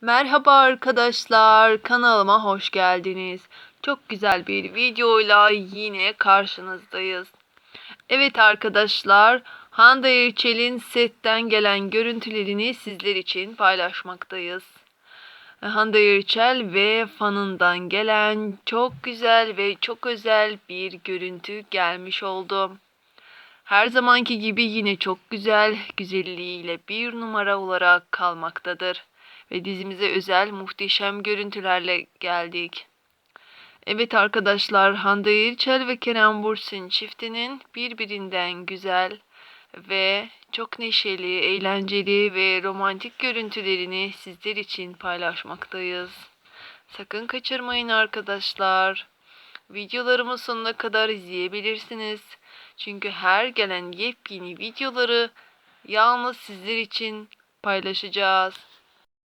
Merhaba arkadaşlar, kanalıma hoş geldiniz. Çok güzel bir videoyla yine karşınızdayız. Evet arkadaşlar, Hande Erçel'in setten gelen görüntülerini sizler için paylaşmaktayız. Hande Erçel ve fanından gelen çok güzel ve çok özel bir görüntü gelmiş oldu. Her zamanki gibi yine çok güzel, güzelliğiyle bir numara olarak kalmaktadır. Ve dizimize özel muhteşem görüntülerle geldik. Evet arkadaşlar, Hande Erçel ve Kerem Bürsin çiftinin birbirinden güzel ve çok neşeli, eğlenceli ve romantik görüntülerini sizler için paylaşmaktayız. Sakın kaçırmayın arkadaşlar. Videolarımı sonuna kadar izleyebilirsiniz. Çünkü her gelen yepyeni videoları yalnız sizler için paylaşacağız.